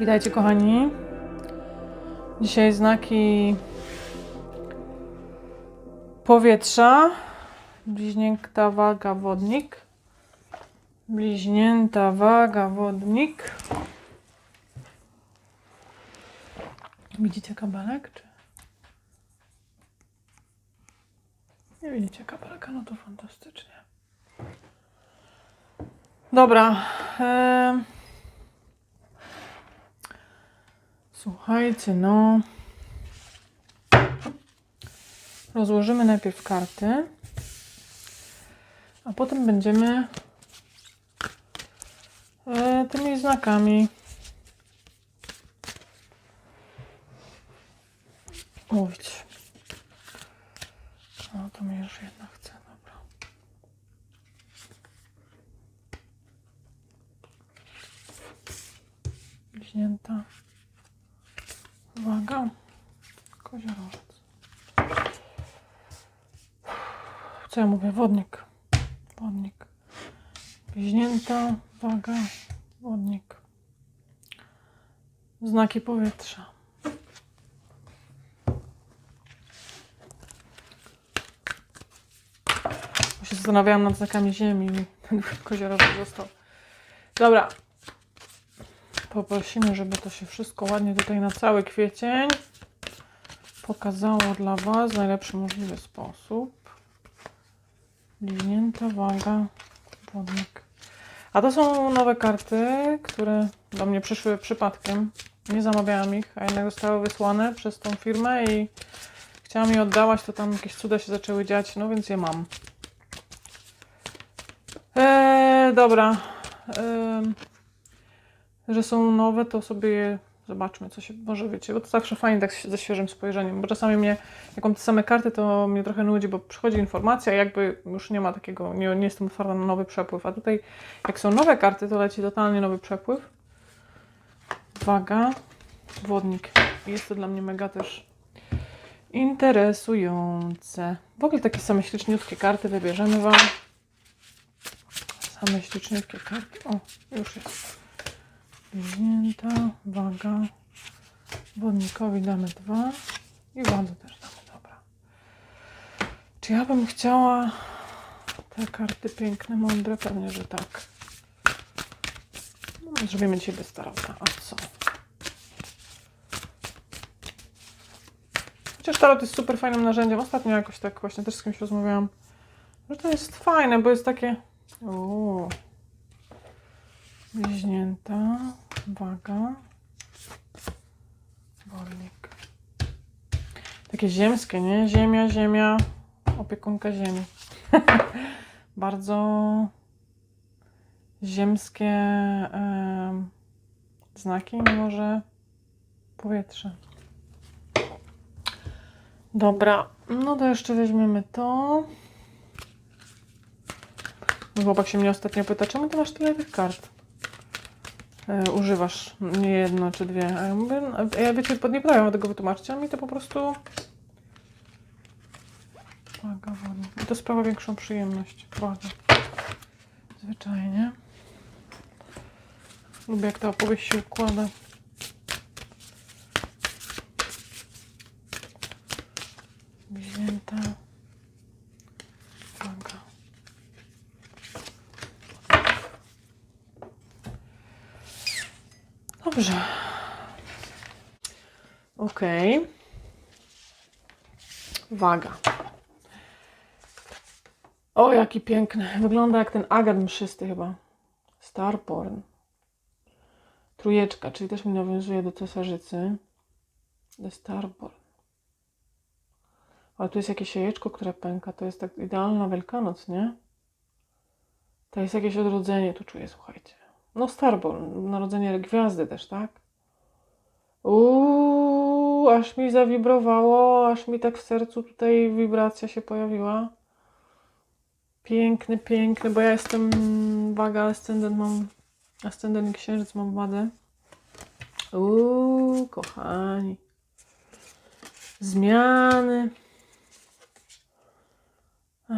Witajcie kochani. Dzisiaj znaki powietrza. Bliźnięta waga wodnik. Bliźnięta waga wodnik. Widzicie kabelek? Czy... Nie widzicie kabelka? No to fantastycznie. Dobra. em, Słuchajcie, no. Rozłożymy najpierw karty, a potem będziemy e, tymi znakami mówić. No to mnie już jedna chce, dobra. Bliźnięta. Uwaga. Koziorożec. Co ja mówię? Wodnik. Wodnik. Bliźnięta. Waga. Wodnik. Znaki powietrza. Bo się zastanawiałam nad znakami ziemi. Ten koziorożec został. Dobra, Poprosimy, żeby to się wszystko ładnie tutaj na cały kwiecień pokazało dla Was w najlepszy możliwy sposób. Bliźnięta waga, wodnik. A to są nowe karty, które do mnie przyszły przypadkiem. Nie zamawiałam ich, a jednak zostały wysłane przez tą firmę i chciałam je oddawać, to tam jakieś cuda się zaczęły dziać, no więc je mam. Eee, dobra. Eee, że są nowe, to sobie je zobaczmy, co się może wiecie, bo to zawsze fajnie tak ze świeżym spojrzeniem, bo czasami mnie, jak mam te same karty, to mnie trochę nudzi, bo przychodzi informacja, jakby już nie ma takiego, nie, nie jestem otwarta na nowy przepływ, a tutaj jak są nowe karty, to leci totalnie nowy przepływ. Uwaga, wodnik. Jest to dla mnie mega też interesujące. W ogóle takie same śliczniutkie karty wybierzemy Wam. Same śliczniutkie karty. O, już jest. Bliźnięta, waga. Wodnikowi damy dwa. I wadze też damy, dobra. Czy ja bym chciała te karty piękne, mądre? Pewnie, że tak. No, zrobimy dzisiaj bez tarota. A co? Chociaż tarot jest super fajnym narzędziem. Ostatnio jakoś tak właśnie też z kimś rozmawiałam, że to jest fajne, bo jest takie... O, Bliźnięta, waga, wolnik. Takie ziemskie, nie? Ziemia, ziemia, opiekunka ziemi. Bardzo ziemskie em, znaki, mimo że powietrze. Dobra, no to jeszcze weźmiemy to. Mój Chłopak się mnie ostatnio pyta, czemu ty masz tyle tych kart? E, używasz nie jedno czy dwie. A ja mówię, no, a ja wiecie, pod- tego wytłumaczyć, a mi to po prostu Uwaga. I to sprawia większą przyjemność. Bardzo. Zwyczajnie. Lubię jak ta opowieść się układa. Wzięta. Uwaga. Dobrze. Okej. Waga. O, jaki piękny. Wygląda jak ten agat mszysty chyba. Starporn. Trójeczka, czyli też mi nawiązuje do cesarzycy. The Starborn. Ale tu jest jakieś jajeczko, które pęka. To jest tak idealna Wielkanoc, nie? To jest jakieś odrodzenie, tu czuję, słuchajcie. No Starborn, narodzenie gwiazdy też, tak? Uuu, aż mi zawibrowało, aż mi tak w sercu tutaj wibracja się pojawiła. Piękny, piękny, bo ja jestem waga, ascendent mam, ascendent i księżyc mam wadę. Uuu, kochani. Zmiany. A,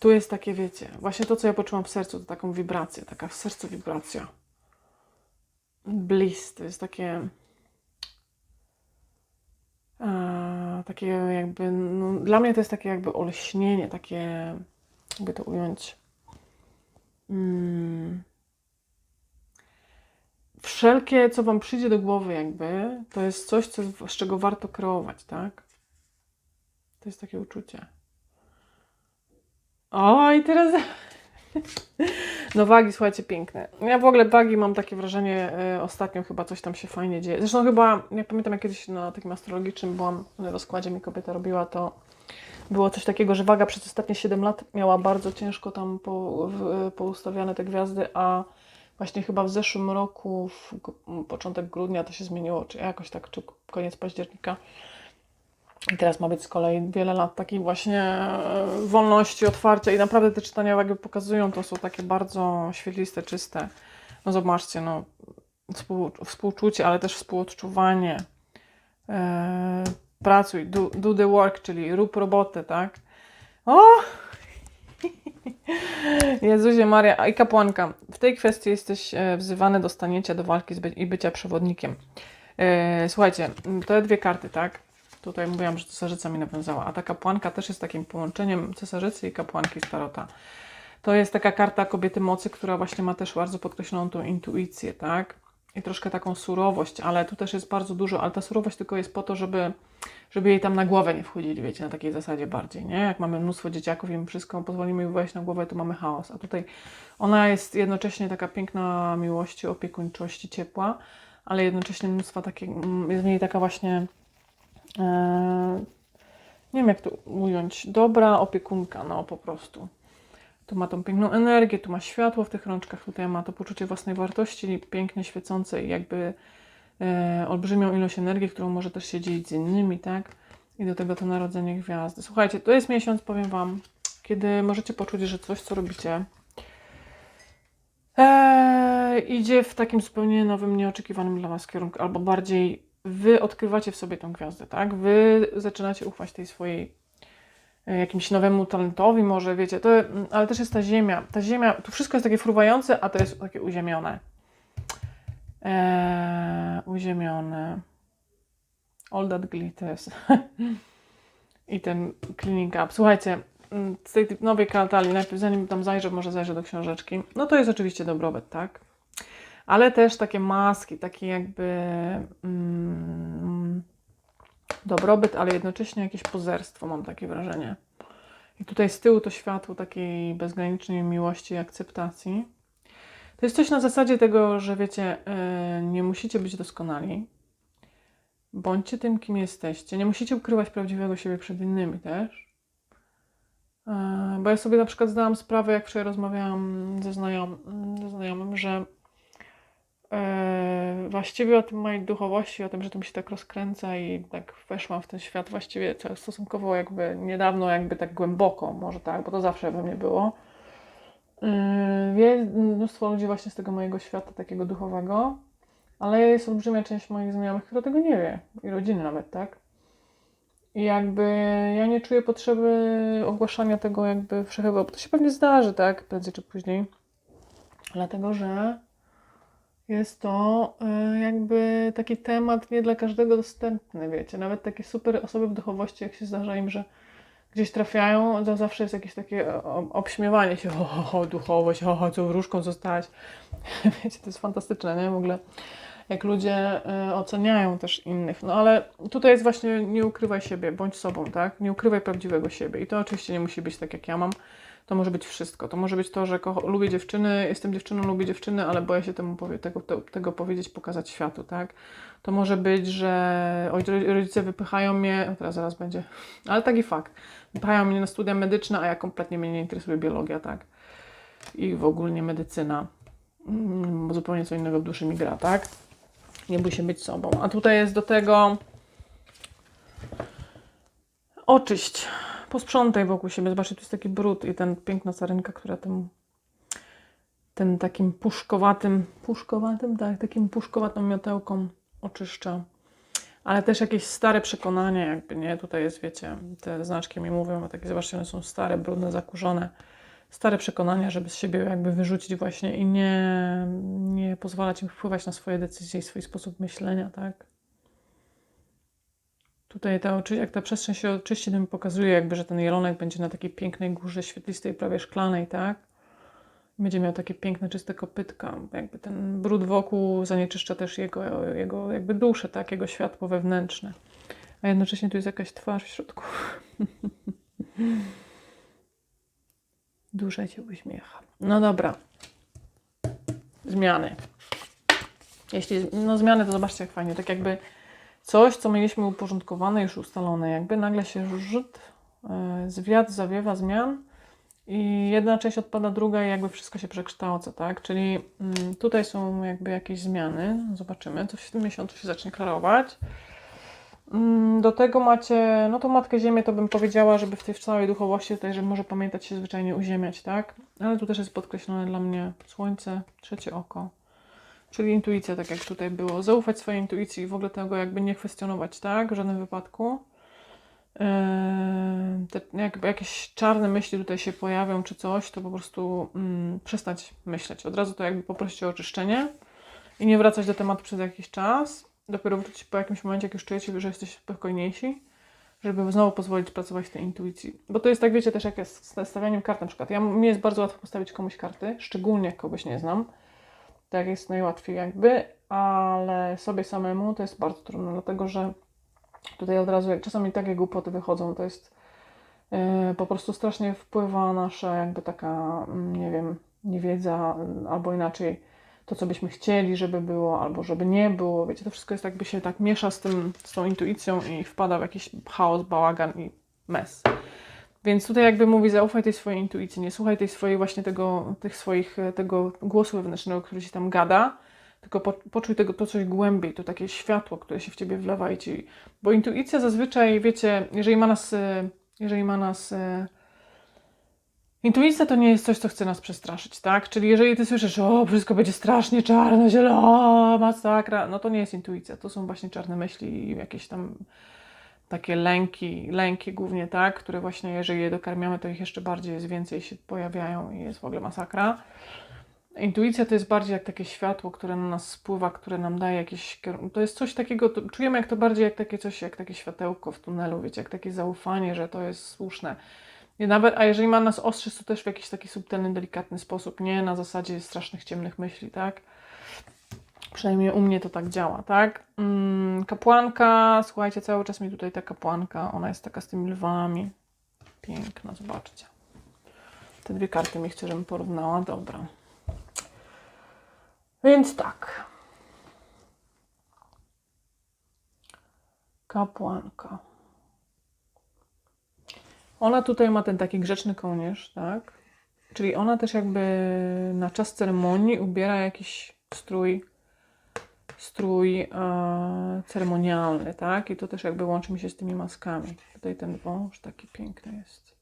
tu jest takie, wiecie, właśnie to, co ja poczułam w sercu, to taką wibrację, taka w sercu wibracja. Bliss, to jest takie e, takie jakby, no, dla mnie to jest takie jakby olśnienie, takie, jakby to ująć. Mm. Wszelkie, co Wam przyjdzie do głowy, jakby, to jest coś, co, z czego warto kreować, tak? To jest takie uczucie. O, i teraz. No wagi, słuchajcie, piękne. Ja w ogóle wagi mam takie wrażenie, y, ostatnio chyba coś tam się fajnie dzieje. Zresztą chyba, jak pamiętam, jak kiedyś na takim astrologicznym byłam, na rozkładzie mi kobieta robiła, to było coś takiego, że waga przez ostatnie 7 lat miała bardzo ciężko tam po, w, poustawiane te gwiazdy, a właśnie chyba w zeszłym roku, w początek grudnia to się zmieniło, czy jakoś tak, czy koniec października. I teraz ma być z kolei wiele lat takiej właśnie e, wolności, otwarcia i naprawdę te czytania jakby pokazują, to są takie bardzo świetliste, czyste. No zobaczcie, no współ, współczucie, ale też współodczuwanie. E, pracuj, do, do the work, czyli rób robotę, tak? O! Jezusie Maria, i kapłanka. W tej kwestii jesteś e, wzywany do stanięcia do walki i bycia przewodnikiem. E, słuchajcie, te dwie karty, tak? Tutaj mówiłam, że cesarzyca mi nawiązała, a ta kapłanka też jest takim połączeniem cesarzycy i kapłanki z Tarota. To jest taka karta kobiety mocy, która właśnie ma też bardzo podkreśloną tą intuicję, tak? I troszkę taką surowość, ale tu też jest bardzo dużo, ale ta surowość tylko jest po to, żeby, żeby jej tam na głowę nie wchodzili, wiecie, na takiej zasadzie bardziej, nie? Jak mamy mnóstwo dzieciaków i im wszystko pozwolimy im wejść na głowę, to mamy chaos. A tutaj ona jest jednocześnie taka piękna miłości, opiekuńczości, ciepła, ale jednocześnie mnóstwo takiej, mm, jest w niej taka właśnie nie wiem jak to ująć, dobra opiekunka, no po prostu. Tu ma tą piękną energię, tu ma światło w tych rączkach, tutaj ma to poczucie własnej wartości, pięknie świecące i jakby e, olbrzymią ilość energii, którą może też się dzielić z innymi, tak? I do tego to narodzenie gwiazdy. Słuchajcie, to jest miesiąc, powiem Wam, kiedy możecie poczuć, że coś, co robicie, e, idzie w takim zupełnie nowym, nieoczekiwanym dla Was kierunku, albo bardziej Wy odkrywacie w sobie tą gwiazdę, tak? Wy zaczynacie ufać tej swojej e, jakimś nowemu talentowi może, wiecie, to, mm, ale też jest ta ziemia. Ta ziemia, tu wszystko jest takie fruwające, a to jest takie uziemione. Eee, uziemione. All that glitters. I ten cleaning up. Słuchajcie, mm, z tej nowej kartali, najpierw zanim tam zajrzę, może zajrzę do książeczki, no to jest oczywiście dobrobyt, tak? Ale też takie maski, takie jakby mm, dobrobyt, ale jednocześnie jakieś pozerstwo, mam takie wrażenie. I tutaj z tyłu to światło takiej bezgranicznej miłości i akceptacji. To jest coś na zasadzie tego, że wiecie, yy, nie musicie być doskonali. Bądźcie tym, kim jesteście. Nie musicie ukrywać prawdziwego siebie przed innymi też. Yy, bo ja sobie na przykład zdałam sprawę, jak wczoraj rozmawiałam ze, znajom, ze znajomym, że właściwie o tym mojej duchowości, o tym, że to mi się tak rozkręca i tak weszłam w ten świat właściwie stosunkowo jakby niedawno, jakby tak głęboko, może tak, bo to zawsze we mnie było. Wie mnóstwo ludzi właśnie z tego mojego świata takiego duchowego, ale jest olbrzymia część moich znajomych, która tego nie wie i rodziny nawet, tak? I jakby ja nie czuję potrzeby ogłaszania tego jakby wszechego, bo to się pewnie zdarzy, tak? Prędzej czy później. Dlatego, że jest to y, jakby taki temat nie dla każdego dostępny, wiecie. Nawet takie super osoby w duchowości, jak się zdarza im, że gdzieś trafiają, to zawsze jest jakieś takie o- obśmiewanie się, o, o, o duchowość, o, o, co wróżką zostałaś. Wiecie, to jest fantastyczne, nie? W ogóle jak ludzie y, oceniają też innych. No ale tutaj jest właśnie nie ukrywaj siebie, bądź sobą, tak? Nie ukrywaj prawdziwego siebie. I to oczywiście nie musi być tak, jak ja mam. To może być wszystko. To może być to, że lubię dziewczyny, jestem dziewczyną, lubię dziewczyny, ale boję się temu powie, tego, tego powiedzieć, pokazać światu, tak? To może być, że rodzice wypychają mnie, o, teraz zaraz będzie, ale taki fakt. Wypychają mnie na studia medyczne, a ja kompletnie mnie nie interesuje biologia, tak? I w ogóle medycyna. Mm, Bo zupełnie co innego w duszy mi gra, tak? Nie bój się być sobą. A tutaj jest do tego oczyść posprzątaj wokół siebie. Zobaczcie, tu jest taki brud i ten piękna sarynka, która tym, tym takim puszkowatym, puszkowatym, tak, takim puszkowatą miotełką oczyszcza. ale też jakieś stare przekonania, jakby nie, tutaj jest, wiecie, te znaczki mi mówią, a takie, zobaczcie, one są stare, brudne, zakurzone, stare przekonania, żeby z siebie jakby wyrzucić właśnie i nie, nie pozwalać im wpływać na swoje decyzje i swój sposób myślenia, tak. Tutaj ta, jak ta przestrzeń się oczyści, to mi pokazuje jakby, że ten jelonek będzie na takiej pięknej górze, świetlistej, prawie szklanej, tak? Będzie miał takie piękne, czyste kopytka. Jakby ten brud wokół zanieczyszcza też jego, jego jakby duszę, tak? Jego światło wewnętrzne. A jednocześnie tu jest jakaś twarz w środku. Dusza cię uśmiecha. No dobra. Zmiany. Jeśli, no zmiany, to zobaczcie jak fajnie. Tak jakby coś, co mieliśmy uporządkowane, już ustalone, jakby nagle się rzut, yy, zwiat zawiewa zmian i jedna część odpada, druga i jakby wszystko się przekształca, tak? Czyli mm, tutaj są jakby jakieś zmiany. Zobaczymy, co w tym miesiącu się zacznie klarować. Mm, Do tego macie, no to Matkę Ziemię to bym powiedziała, żeby w tej całej duchowości tutaj, że może pamiętać się zwyczajnie uziemiać, tak? Ale tu też jest podkreślone dla mnie Słońce, trzecie oko. Czyli intuicja, tak jak tutaj było. Zaufać swojej intuicji i w ogóle tego jakby nie kwestionować, tak? W żadnym wypadku. Yy, te, jakby jakieś czarne myśli tutaj się pojawią czy coś, to po prostu mm, przestać myśleć. Od razu to jakby poprosić o oczyszczenie i nie wracać do tematu przez jakiś czas. Dopiero wrócić po jakimś momencie, jak już czujecie, że jesteście spokojniejsi, żeby znowu pozwolić pracować tej intuicji. Bo to jest tak, wiecie, też jak jest z stawianiem kart na przykład. Ja, mnie jest bardzo łatwo postawić komuś karty, szczególnie jak kogoś nie znam. Tak jest najłatwiej jakby, ale sobie samemu to jest bardzo trudno, dlatego że tutaj od razu, jak czasami takie głupoty wychodzą, to jest yy, po prostu strasznie wpływa nasza jakby taka, mm, nie wiem, niewiedza albo inaczej to, co byśmy chcieli, żeby było, albo żeby nie było. Wiecie, to wszystko jest jakby się tak miesza z tym, z tą intuicją i wpada w jakiś chaos, bałagan i mes. Więc tutaj jakby mówi, zaufaj tej swojej intuicji, nie słuchaj tej swojej właśnie tego, tych swoich, e, tego głosu wewnętrznego, który ci tam gada, tylko po, poczuj tego, to coś głębiej, to takie światło, które się w ciebie wlewa i ci... Bo intuicja zazwyczaj, wiecie, jeżeli ma nas, e, jeżeli ma nas... e, Intuicja to nie jest coś, co chce nas przestraszyć, tak? Czyli jeżeli ty słyszysz, o, wszystko będzie strasznie czarno, zielono, masakra, no to nie jest intuicja, to są właśnie czarne myśli i jakieś tam takie lęki, lęki głównie, tak? Które właśnie, jeżeli je dokarmiamy, to ich jeszcze bardziej jest więcej, się pojawiają i jest w ogóle masakra. Intuicja to jest bardziej jak takie światło, które na nas spływa, które nam daje jakieś. To jest coś takiego, to czujemy jak to bardziej jak takie coś, jak takie światełko w tunelu, wiecie, jak takie zaufanie, że to jest słuszne. I nawet, a jeżeli ma nas ostrzyć, to też w jakiś taki subtelny, delikatny sposób, nie na zasadzie strasznych, ciemnych myśli, tak? Przynajmniej u mnie to tak działa, tak? Mm, kapłanka, słuchajcie, cały czas mi tutaj ta kapłanka, ona jest taka z tymi lwami. Piękna, zobaczcie. Te dwie karty mi chcę, żebym porównała. Dobra. Więc tak. Kapłanka. Ona tutaj ma ten taki grzeczny kołnierz, tak? Czyli ona też jakby na czas ceremonii ubiera jakiś strój, strój e, ceremonialny, tak? I to też jakby łączy mi się z tymi maskami. Tutaj ten wąż taki piękny jest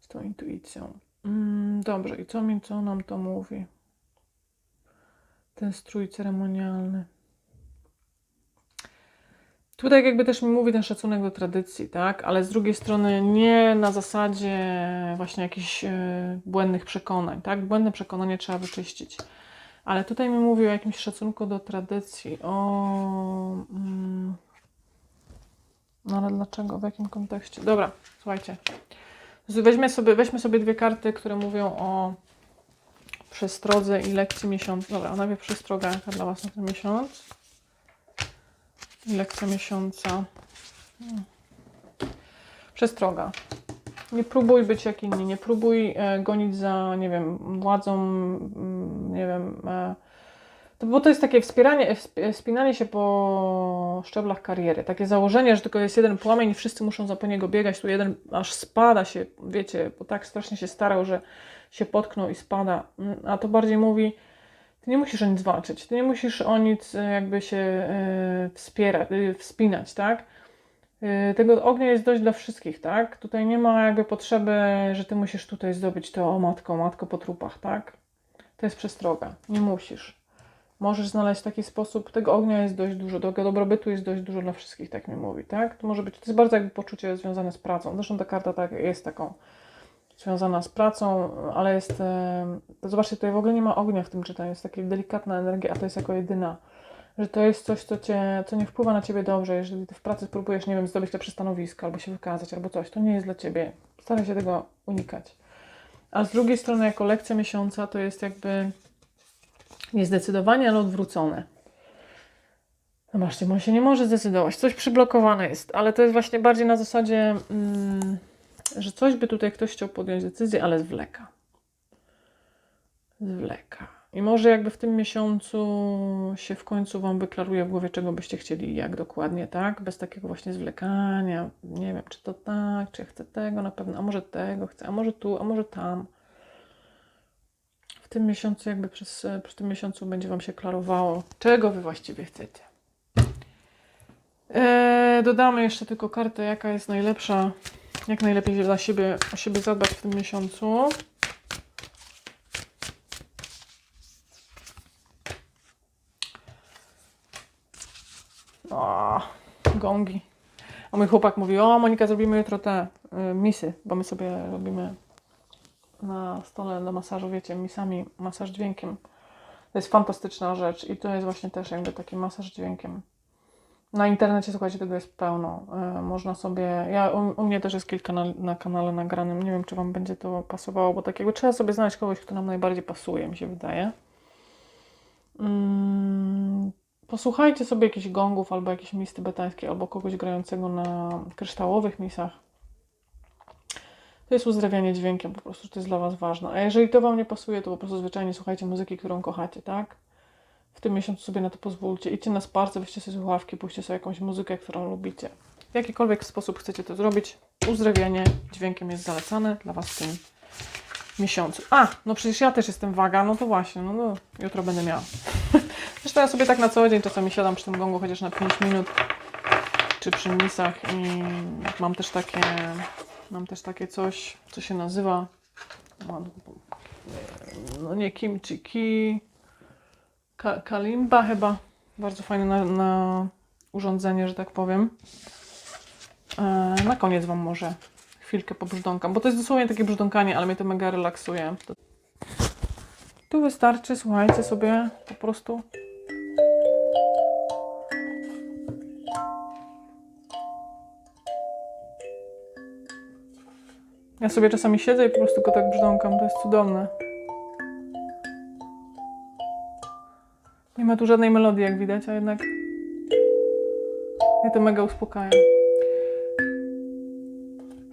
z tą intuicją. Mm, dobrze, i co mi, co nam to mówi? Ten strój ceremonialny. Tutaj jakby też mi mówi ten szacunek do tradycji, tak? Ale z drugiej strony nie na zasadzie właśnie jakichś e, błędnych przekonań, tak? Błędne przekonanie trzeba wyczyścić. Ale tutaj mi mówi o jakimś szacunku do tradycji, o... Mm, no ale dlaczego? W jakim kontekście? Dobra, słuchajcie. Weźmy sobie, weźmy sobie dwie karty, które mówią o przestrodze i lekcji miesiąca. Dobra, najpierw przestroga jaka dla Was na ten miesiąc. I lekcja miesiąca. Hmm. Przestroga. Nie próbuj być jak inni, nie próbuj e, gonić za, nie wiem, władzą, mm, nie wiem, e, to, bo to jest takie wspieranie, wsp- wspinanie się po szczeblach kariery. Takie założenie, że tylko jest jeden płomień i wszyscy muszą za po niego biegać, tu jeden aż spada się, wiecie, bo tak strasznie się starał, że się potknął i spada. Mm, A to bardziej mówi, ty nie musisz o nic walczyć, ty nie musisz o nic e, jakby się e, wspierać, e, wspinać, tak? E, Tego ognia jest dość dla wszystkich, tak? Tutaj nie ma jakby potrzeby, że ty musisz tutaj zdobyć to o matko, matko po trupach, tak? To jest przestroga. Nie musisz. możesz znaleźć taki sposób, tego ognia jest dość dużo, tego dobrobytu jest dość dużo dla wszystkich, tak mi mówi, tak? To może być, to jest bardzo jakby poczucie związane z pracą. Zresztą ta karta tak jest taką związana z pracą, ale jest, zobaczcie, tutaj w ogóle nie ma ognia w tym czytaniu, jest taka delikatna energia, a to jest jako jedyna, że to jest coś, co, cię, co nie wpływa na ciebie dobrze, jeżeli ty w pracy spróbujesz, nie wiem, zdobyć lepsze stanowisko, albo się wykazać, albo coś, to nie jest dla ciebie, staraj się tego unikać. A z drugiej strony, jako lekcja miesiąca, to jest jakby niezdecydowanie, ale odwrócone. Zobaczcie, bo on się nie może zdecydować. Coś przyblokowane jest, ale to jest właśnie bardziej na zasadzie, mm, że coś by tutaj ktoś chciał podjąć decyzję, ale zwleka. Zwleka. I może jakby w tym miesiącu się w końcu Wam wyklaruje w głowie, czego byście chcieli jak dokładnie, tak? Bez takiego właśnie zwlekania. Nie wiem, czy to tak, czy ja chcę tego na pewno, a może tego chcę, a może tu, a może tam. W tym miesiącu, jakby przez, przy tym miesiącu będzie Wam się klarowało, czego Wy właściwie chcecie. Eee, dodamy jeszcze tylko kartę, jaka jest najlepsza, jak najlepiej dla siebie, o siebie zadbać w tym miesiącu. O, gongi. A mój chłopak mówi, o Monika, zrobimy jutro te y, misy, bo my sobie robimy na stole do masażu, wiecie, misami, masaż dźwiękiem. To jest fantastyczna rzecz i to jest właśnie też jakby taki masaż dźwiękiem. Na internecie, słuchajcie, tego jest pełno. Y, można sobie, ja, u, u mnie też jest kilka na, na kanale nagranym, nie wiem, czy Wam będzie to pasowało, bo tak jakby trzeba sobie znaleźć kogoś, kto nam najbardziej pasuje, mi się wydaje. Mm, posłuchajcie sobie jakichś gongów albo jakiejś mis tybetańskiej, albo kogoś grającego na kryształowych misach. To jest uzdrawianie dźwiękiem, po prostu, to jest dla Was ważne. A jeżeli to Wam nie pasuje, to po prostu zwyczajnie słuchajcie muzyki, którą kochacie, tak? W tym miesiącu sobie na to pozwólcie. Idźcie na sparce, weźcie sobie słuchawki, puśćcie sobie jakąś muzykę, którą lubicie. W jakikolwiek sposób chcecie to zrobić, uzdrawianie dźwiękiem jest zalecane dla Was w tym miesiącu. A, no przecież ja też jestem waga, no to właśnie, no, no jutro będę miała. Zresztą ja sobie tak na co dzień czasami siadam przy tym gongu chociaż na 5 minut, czy przy misach i mam też takie, mam też takie coś, co się nazywa, no nie kimchi, ki, ka, kalimba chyba, bardzo fajne na, na urządzenie, że tak powiem. E, na koniec Wam może chwilkę pobrzdąkam, bo to jest dosłownie takie brzdąkanie, ale mnie to mega relaksuje. Tu wystarczy, słuchajcie sobie po prostu. Ja sobie czasami siedzę i po prostu go tak brzdąkam, to jest cudowne. Nie ma tu żadnej melodii, jak widać, a jednak mnie to mega uspokaja.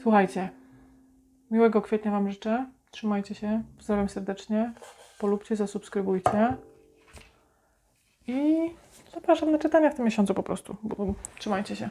Słuchajcie, miłego kwietnia Wam życzę. Trzymajcie się. Pozdrawiam serdecznie. Polubcie, zasubskrybujcie. I zapraszam na czytania w tym miesiącu po prostu. Trzymajcie się.